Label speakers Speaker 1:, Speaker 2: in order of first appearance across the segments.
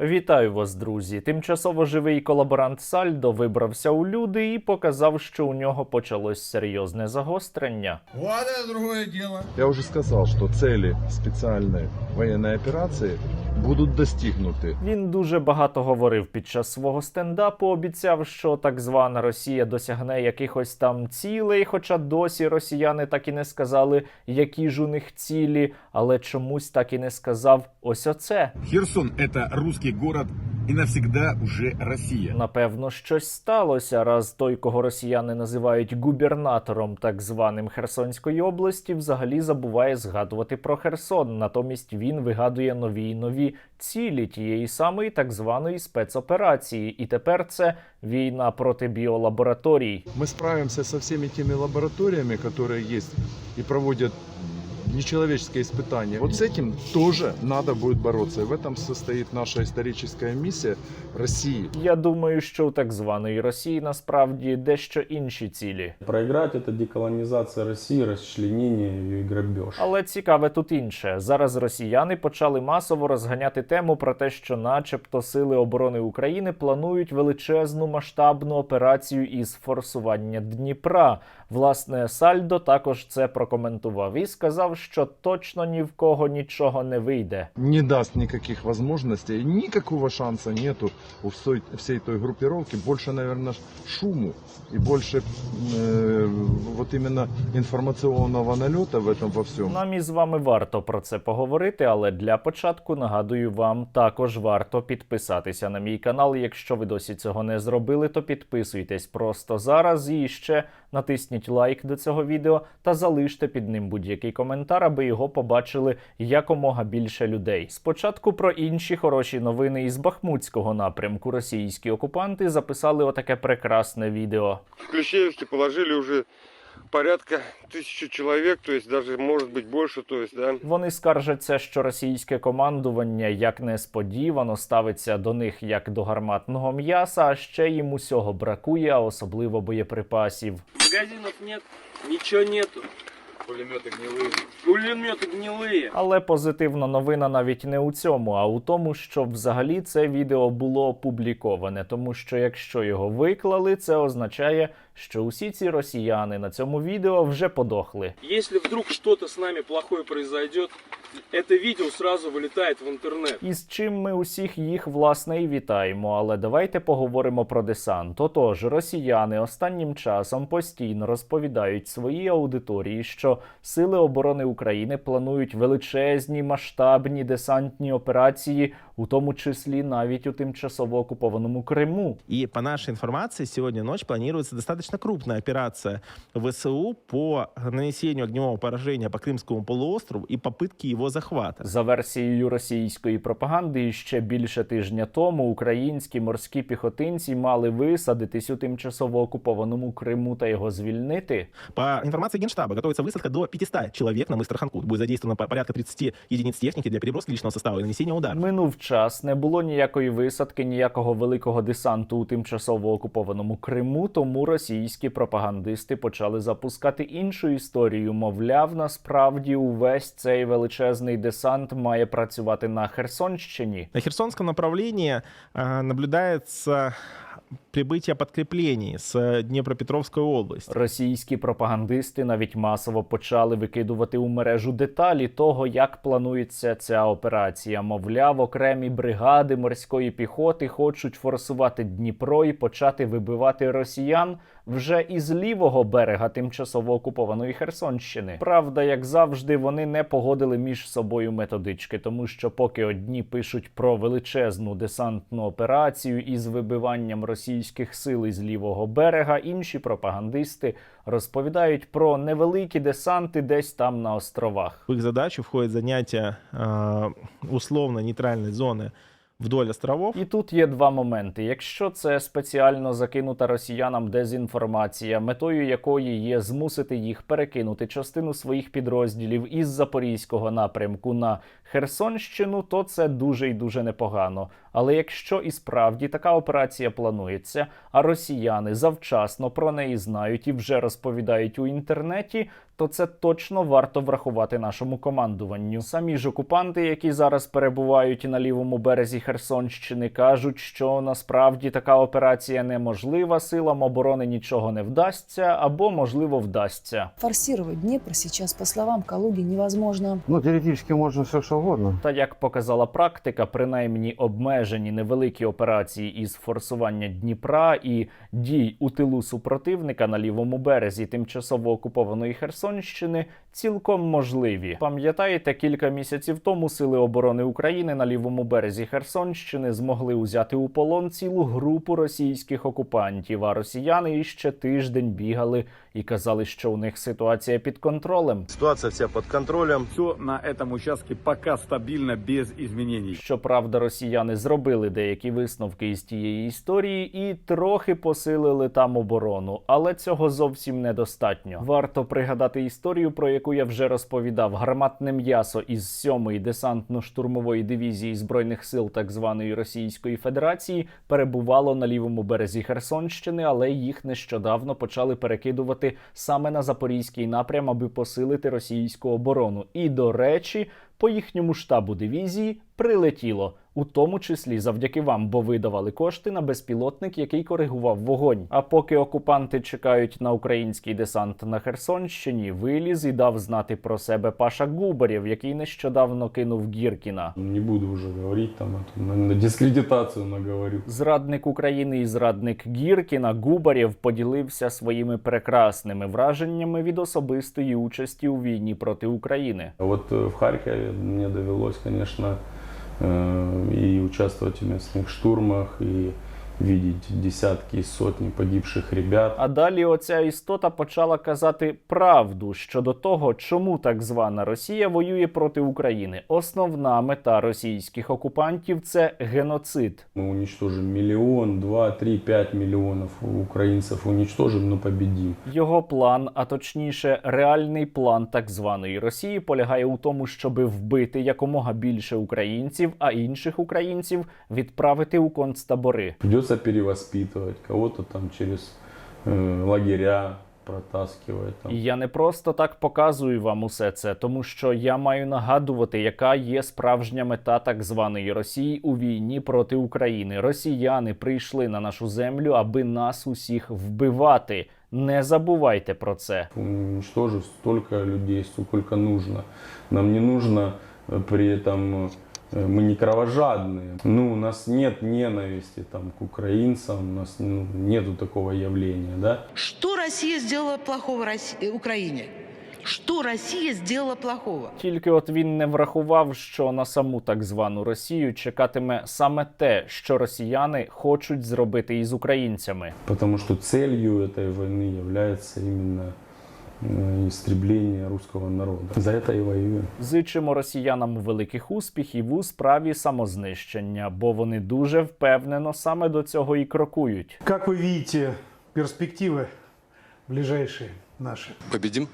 Speaker 1: Вітаю вас, друзі! Тимчасово живий колаборант Сальдо вибрався у люди і показав, що у нього почалось серйозне загострення.
Speaker 2: Вот это другое дело.
Speaker 3: Я уже сказал, что цели специальной военной операции будут достигнуты.
Speaker 1: Він дуже багато говорив під час свого стендапу. Обіцяв, що так звана Росія досягне якихось там цілей, хоча досі росіяни так і не сказали, які ж у них цілі, але чомусь так і не сказав ось оце.
Speaker 4: Херсон – это русский город и навсегда уже Россия.
Speaker 1: Напевно, щось сталося, раз той, кого росіяни називають губернатором так званим Херсонської області, взагалі забуває згадувати про Херсон. Натомість він вигадує нові й нові цілі тієї самої так званої спецоперації. І тепер це війна проти біолабораторій.
Speaker 3: Мы справимся со всеми теми лабораториями, которые есть и проводят нечеловеческие испытания. Вот с этим тоже надо будет бороться. И в этом состоит наша историческая миссия России.
Speaker 1: Я думаю, що у так званої Росії насправді дещо інші цілі.
Speaker 5: Проиграть это деколонизация России, расчленение ее и грабеж.
Speaker 1: Але цікаве тут інше. Зараз росіяни почали масово розганяти тему про те, що, начебто, сили оборони України планують величезну масштабну операцію із форсування Дніпра. Власне, Сальдо також це прокоментував і сказав, що точно ні в кого нічого не вийде.
Speaker 3: Не даст никаких возможностей, никакого шанса нету у всей, всей той группировки. Больше, наверное, шуму и больше э, вот именно информационного налета в этом во всем.
Speaker 1: Нам із вами варто про це поговорити, але для початку нагадую вам також варто підписатися на мій канал. Якщо ви досі цього не зробили, то підписуйтесь просто зараз і ще натисніть лайк до цього відео та залиште під ним будь-який коментар, аби його побачили якомога більше людей. Спочатку про інші хороші новини із Бахмутського напрямку. Російські окупанти записали отаке прекрасне відео.
Speaker 6: В положили уже порядка тисячі чоловік, то есть даже может быть больше, то есть, да.
Speaker 1: Вони скаржаться, що російське командування як несподівано ставиться до них як до гарматного м'яса, а ще їм усього бракує, особливо боєприпасів.
Speaker 7: Магазинів нет, нічого нету.
Speaker 3: Пулеметы гнилые.
Speaker 7: Пулеметы гнилые.
Speaker 1: Але позитивна новина навіть не у цьому, а у тому, що взагалі це відео було опубліковане. Тому що якщо його виклали, це означає, що усі ці росіяни на цьому відео вже подохли.
Speaker 7: Если вдруг что-то с нами плохое произойдет, это видео сразу вылетает в интернет.
Speaker 1: І з чим ми усіх їх власне і вітаємо. Але давайте поговоримо про десант. Отож, росіяни останнім часом постійно розповідають своїй аудиторії, що сили оборони України планують величезні масштабні десантні операції, у тому числі навіть у тимчасово окупованому Криму.
Speaker 8: И по нашей информации, сегодня ночь планируется достаточно крупная операция ВСУ по нанесению огневого поражения по Крымскому полуострову и попытке его захвата.
Speaker 1: За версією російської пропаганди, ще більше тижня тому українські морські піхотинці мали висадитись у тимчасово окупованому Криму та його звільнити.
Speaker 8: По информации Генштаба, готовится высадка до 500 человек на мыс Тарханкут. Будет задействовано порядка 30 единиц техники для переброски личного состава и нанесения удара.
Speaker 1: Минув час, не було ніякої висадки, ніякого великого десанту у тимчасово окупованому Криму. Тому російські пропагандисти почали запускати іншу історію. Мовляв, насправді увесь цей величезний десант має працювати на Херсонщині.
Speaker 8: На Херсонском направлении наблюдається. Прибытие подкреплений с Днепропетровской области.
Speaker 1: Російські пропагандисти навіть масово почали викидувати у мережу деталі того, як планується ця операція. Мовляв, окремі бригади морської піхоти хочуть форсувати Дніпро і почати вибивати росіян вже із лівого берега тимчасово окупованої Херсонщини. Правда, як завжди, вони не погодили між собою методички, тому що поки одні пишуть про величезну десантну операцію із вибиванням російських сил із лівого берега, інші пропагандисти розповідають про невеликі десанти десь там на островах.
Speaker 8: В их задачу входит занятие а, условно-нейтральной зоны вдоль островов.
Speaker 1: І тут є два моменти. Якщо це спеціально закинута росіянам дезінформація, метою якої є змусити їх перекинути частину своїх підрозділів із запорізького напрямку на Херсонщину, то це дуже і дуже непогано. Але якщо і справді така операція планується, а росіяни завчасно про неї знають і вже розповідають у інтернеті, то це точно варто врахувати нашому командуванню. Самі ж окупанти, які зараз перебувають на лівому березі Херсонщини, кажуть, що насправді така операція неможлива, силам оборони нічого не вдасться або можливо вдасться.
Speaker 2: Форсировать Днепр сейчас, по словам Калуги, невозможно.
Speaker 9: Ну, теоретически можно все что угодно.
Speaker 1: Та як показала практика, принаймні обмежені невеликі операції із форсування Дніпра і дій у тилу супротивника на лівому березі тимчасово окупованої Херсонщини цілком можливі. Пам'ятаєте, кілька місяців тому сили оборони України на лівому березі Херсонщини змогли узяти у полон цілу групу російських окупантів. А росіяни іще тиждень бігали і казали, що у них ситуація під контролем.
Speaker 10: Ситуация вся под контролем.
Speaker 4: Все на этом участке пока стабильно, без изменений.
Speaker 1: Щоправда, росіяни зробили деякі висновки із тієї історії і трохи посилили там оборону, але цього зовсім недостатньо. Варто пригадати історію, про яку я вже розповідав. Гарматне м'ясо із 7-ї десантно-штурмової дивізії збройних сил так званої Російської Федерації перебувало на лівому березі Херсонщини, але їх нещодавно почали перекидувати саме на запорізький напрям, аби посилити російську оборону. І до речі, по їхньому штабу дивізії прилетіло, у тому числі завдяки вам, бо ви давали кошти на безпілотник, який коригував вогонь. А поки окупанти чекають на український десант на Херсонщині, виліз і дав знати про себе Паша Губарєв, який нещодавно кинув Гіркіна.
Speaker 5: Не буду уже говорить там, на, дискредитацию наговорю.
Speaker 1: Зрадник України і зрадник Гіркіна Губарєв поділився своїми прекрасними враженнями від особистої участі у війні проти України.
Speaker 5: Вот э, в Харькове мне довелось, конечно, э, и участвовать в местных штурмах, и видеть десятки и сотни погибших ребят.
Speaker 1: А далі оця істота почала казати правду щодо того, чому так звана Росія воює проти України. Основна мета російських окупантів це геноцид.
Speaker 5: Мы уничтожим миллион, два, три, пять миллионов украинцев уничтожим, но победим.
Speaker 1: Його план, а точніше, реальний план так званої Росії, полягає у тому, щоби вбити якомога більше українців, а інших українців відправити у концтабори.
Speaker 5: Придется перевоспитывать кого-то там через э, лагеря протаскивать. Там.
Speaker 1: І я не просто так показую вам усе це, тому що я маю нагадувати, яка є справжня мета так званої Росії у війні проти України. Росіяни прийшли на нашу землю, аби нас усіх вбивати. Не забувайте про це.
Speaker 5: уничтожив столько людей, сколько нужно. Нам не нужно э, при этом, э, мы не кровожадные. Ну, у нас нет ненависти там, к украинцам, у нас ну, нету такого явления, да.
Speaker 11: Что Россия сделала плохого Росси- э, Украине? Что Россия сделала плохого?
Speaker 1: Тільки от він не врахував, що на саму так звану Росію чекатиме саме те, що росіяни хочуть зробити із українцями.
Speaker 5: Потому что целью этой войны является именно э, истребление русского народа. За это и воюем.
Speaker 1: Зичимо росіянам великих успіхів у справі самознищення, бо вони дуже впевнено саме до цього і крокують.
Speaker 12: Как вы видите перспективы ближайшие наши?
Speaker 10: Победим.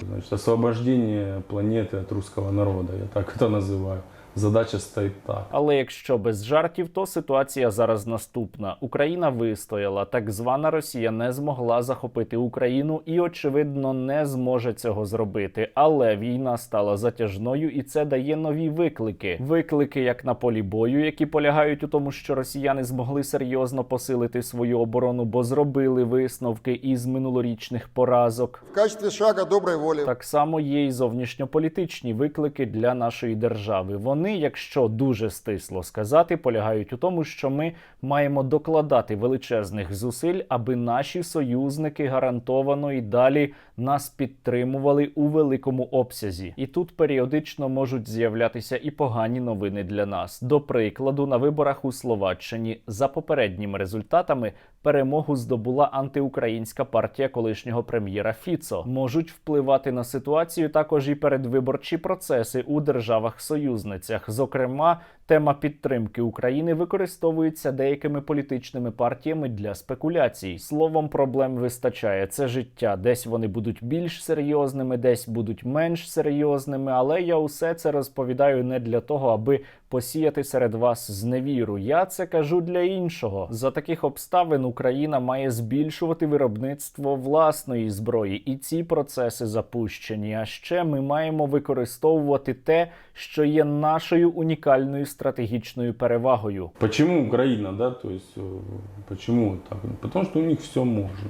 Speaker 5: Значит, освобождение планеты от русского народа, я так это называю. Задача стоит так.
Speaker 1: Але якщо без жартів, то ситуація зараз наступна: Україна вистояла, так звана Росія не змогла захопити Україну і, очевидно, не зможе цього зробити. Але війна стала затяжною, і це дає нові виклики. Виклики, як на полі бою, які полягають у тому, що росіяни змогли серйозно посилити свою оборону, бо зробили висновки із минулорічних поразок.
Speaker 9: В качестве шага доброй воли.
Speaker 1: Так само є і зовнішньополітичні виклики для нашої держави. Вони, якщо дуже стисло сказати, полягають у тому, що ми маємо докладати величезних зусиль, аби наші союзники гарантовано і далі нас підтримували у великому обсязі. І тут періодично можуть з'являтися і погані новини для нас. До прикладу, на виборах у Словаччині за попередніми результатами перемогу здобула антиукраїнська партія колишнього прем'єра Фіцо. Можуть впливати на ситуацію також і передвиборчі процеси у державах-союзницях. Соцмережах. Зокрема, тема підтримки України використовується деякими політичними партіями для спекуляцій. Словом, проблем вистачає. Це життя. Десь вони будуть більш серйозними, десь будуть менш серйозними. Але я усе це розповідаю не для того, аби посіяти серед вас зневіру. Я це кажу для іншого. За таких обставин Україна має збільшувати виробництво власної зброї, і ці процеси запущені. А ще ми маємо використовувати те, що є нашою унікальною стратегічною перевагою.
Speaker 5: Почему Украина, да, то есть э, почему так? Потому что у них все можно.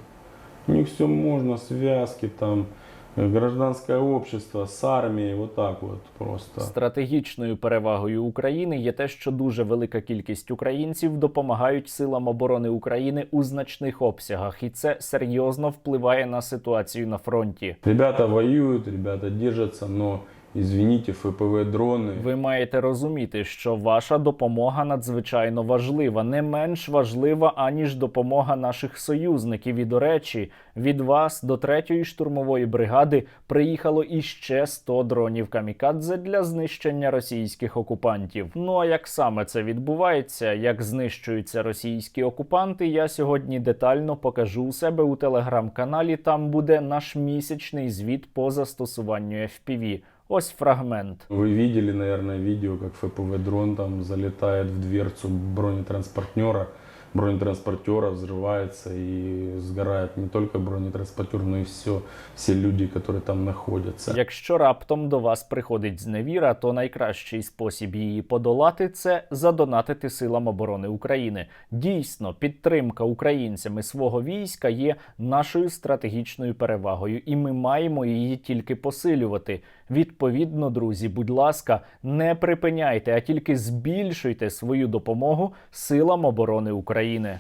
Speaker 5: У них все можно, связки там, э, гражданское общество с армией, вот так вот просто.
Speaker 1: Стратегічною перевагою України є те, що дуже велика кількість українців допомагають силам оборони України у значних обсягах, і це серйозно впливає на ситуацію на фронті.
Speaker 5: Ребята воюют, ребята держатся, но извините, ФПВ дроны.
Speaker 1: Ви маєте розуміти, що ваша допомога надзвичайно важлива, не менш важлива аніж допомога наших союзників. І до речі, від вас до третьої штурмової бригади приїхало іще 100 дронів камікадзе для знищення російських окупантів. Ну а як саме це відбувається, як знищуються російські окупанти, я сьогодні детально покажу у себе у телеграм-каналі. Там буде наш місячний звіт по застосуванню FPV. Ось фрагмент.
Speaker 5: Ви видели, наверное, видео, как ФПВ-дрон там залетает в дверцу бронетранспортера, бронетранспортера взрывается и сгорает не только бронетранспортер, но и все, все люди, которые там находятся.
Speaker 1: Якщо раптом до вас приходить зневіра, то найкращий спосіб її подолати це задонатити силам оборони України. Дійсно, підтримка українцями свого війська є нашою стратегічною перевагою, і ми маємо її тільки посилювати. Відповідно, друзі, будь ласка, не припиняйте, а тільки збільшуйте свою допомогу силам оборони України.